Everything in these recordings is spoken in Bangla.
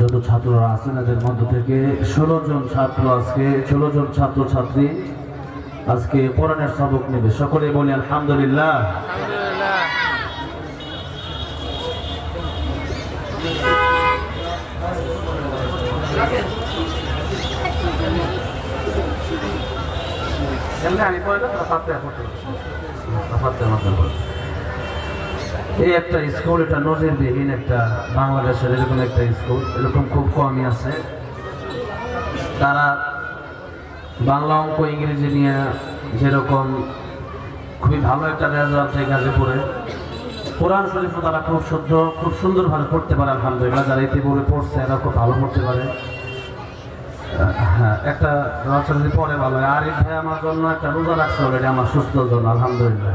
যত ছাত্ররা আছেন এদের মধ্য থেকে ষোলো জন ছাত্র আজকে ষোলো জন ছাত্র ছাত্রী আজকে কোরআনের সবক নেবে। সকলে বলি আলহামদুলিল্লাহ। আলহামদুলিল্লাহ এই একটা স্কুল এটা নজিরবিহীন একটা বাংলাদেশের এরকম একটা স্কুল এরকম খুব কমই আছে। তারা বাংলা অঙ্ক, ইংরেজি নিয়ে যেরকম খুবই ভালো একটা রেজাল্ট এই গাজীপুরে কোরআন শরীফও তারা খুব শুদ্ধ, খুব সুন্দরভাবে পড়তে পারে, আলহামদুলিল্লাহ, যারা ইতিপূর্বে পড়ছে এরা খুব ভালো পড়তে পারে। হ্যাঁ একটা যদি পড়ে ভালো হয়। আরিফ ভাই, আমার জন্য একটা রোজা রাখছে অলরেডি আমার সুস্থ জন্য, আলহামদুলিল্লাহ।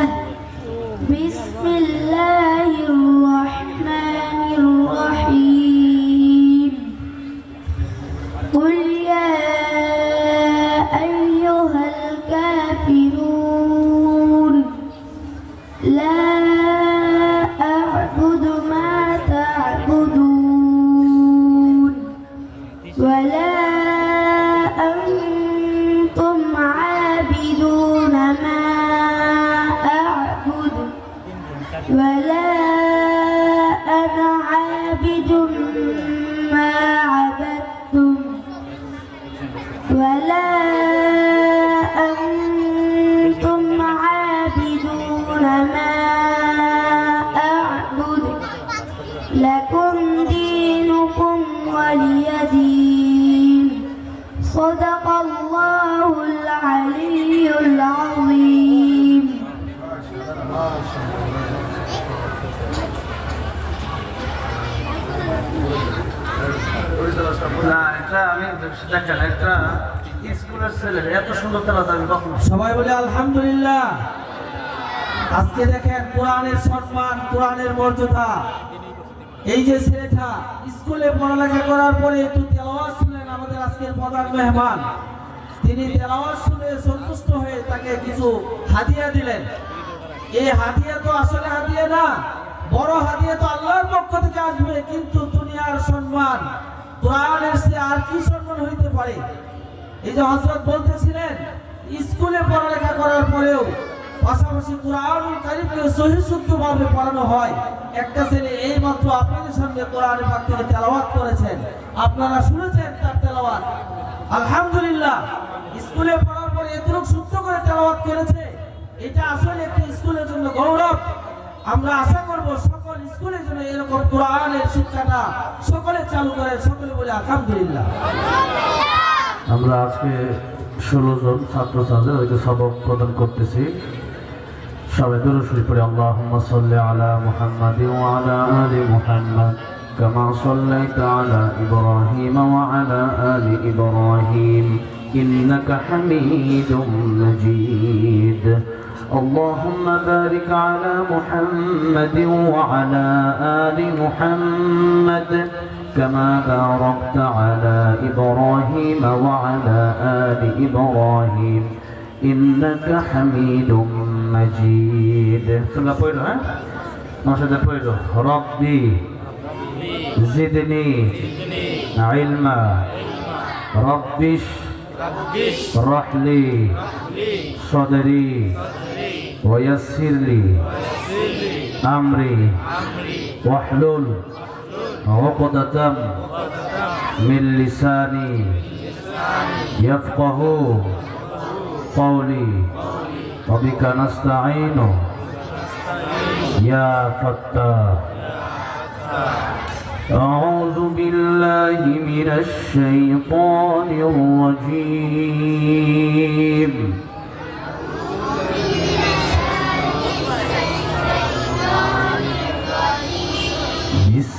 بسم الله الرحمن الرحيم. قل সবাই বলে, আলহামদুলিল্লাহ। আজকে দেখেন, কোরআনের সম্মান, কোরআনের মর্যাদা। এই যে ছেলেটা স্কুলে পড়ালেখা করার পরে একটু তেলাওয়াত শুনলেন আমাদের আজকের প্রধান মেহমান। তিনি তেলাওয়াত শুনে সন্তুষ্ট হয়ে তাকে কিছু হাদিয়া দিলেন। এই হাদিয়া তো আসলে হাদিয়া না, বড় হাদিয়া তো আল্লাহর পক্ষ থেকে আসবে, কিন্তু কোরআনের সে আর কি সম্মান হইতে পারে? এই যে হজরত বলতেছিলেন, স্কুলে পড়ালেখা করার পরেও পাশাপাশি কোরআনুল কারিমকে সহিশুদ্ধভাবে পড়ানো হয়। একটা ছেলে এই মাত্র আপনাদের সামনে কোরআনের পাক থেকে তেলাওয়াত করেছেন। আপনারা শুনেছেন তার তেলাওয়াত? আলহামদুলিল্লাহ। স্কুলে পড়ার পরে এতটুকু শুদ্ধ করে তেলাওয়াত করেছে, এটা আসলে একটি স্কুলের জন্য গৌরব। আমরা আশা করব সকল স্কুলের জন্য এরকম কোরআনের শিক্ষাটা সকলে চালু করে সকলে বলে আলহামদুলিল্লাহ আমরা আজকে ষোলো জন ছাত্র ছাত্রীদেরকে সবক প্রদান করতেছি সবাই দূরে শুরু করে আল্লাহুম্মা সাল্লি আলা মুহাম্মাদি ওয়া আলা আলি মুহাম্মাদ كما صليت على إبراهيم وعلى آل إبراهيم إنك حميد مجيد اللهم بارك على محمد وعلى آل محمد كما باركت على إبراهيم وعلى آل إبراهيم. إنك حميد مجيد. ها؟ نشهد بويدو ربي زدني علما. ربي اشرح لي صدري. ويسر لي أمري واحلل عقدة من لساني يفقه قولي. وبك نستعين. يا فتاح. أعوذ بالله من الشيطان الرجيم.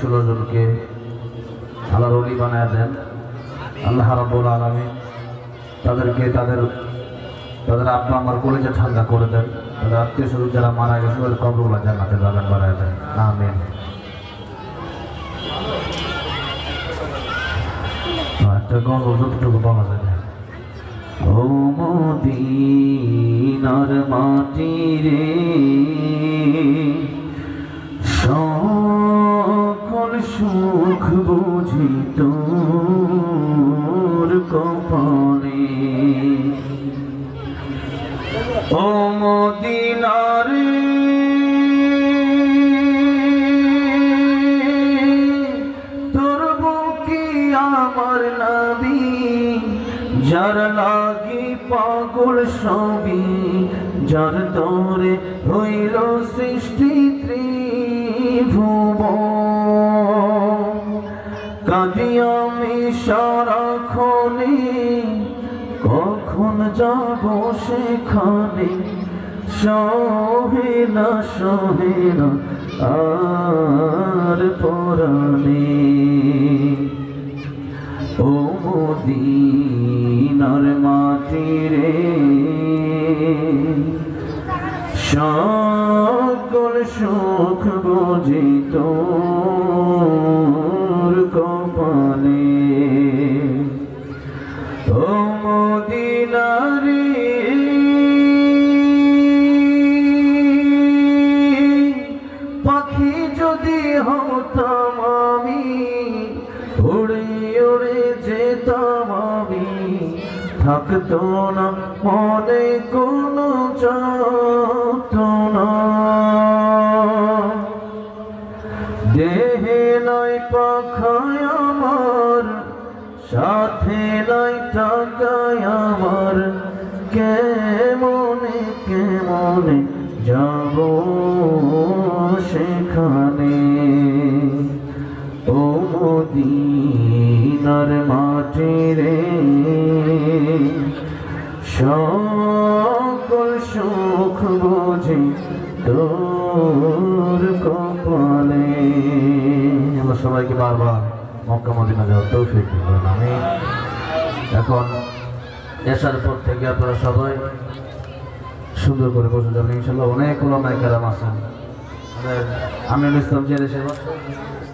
ষোলো জনকে আল্লাহর অলি বানায় দেন। আল্লাহ রাব্বুল আলামিন তাদেরকে তাদের তাদের আব্বা আমার কলেজে ঠান্ডা করে দেন। তাদের আত্মীয় স্বজন যারা মারা গেছে ওদের কবরগুলা জান্নাতে বাগান বানায় দেন। ও মদিনার মাটি রে সুখ বুঝি তোর কপালে। ও মদিনারে তোর বুকি আমার নবী, যার লাগি পাগল সবই যার তোরে হইল সৃষ্টি ত্রিভুব কাঁদি আমি সারাক্ষণে কখন যাব সেখানে? সহে না সহে না আর পরাণে। ও মদিনার মাটি রে সকল সুখ বুঝি যেতাম আমি থাকতো না মনে কোনো যন্ত্রণা। দেহে নয় পাখায় আমার, সাথে নয় টাকায় আমার। কেমনে কেমনে যাব সেখানে? ও মদিনার সকল সুখ বুঝি তোর কপালে। আমরা সবাইকে বারবার মক্কা, মদিনা যাওয়ার তৌফিক দিবেন আমি এখন এসার পর থেকে আপনারা সবাই সুন্দর করে বসে যাবেন, ইনশাল্লাহ অনেক ওলামায় কেরাম আছেন। আমিনুল ইসলাম জেলে সেবা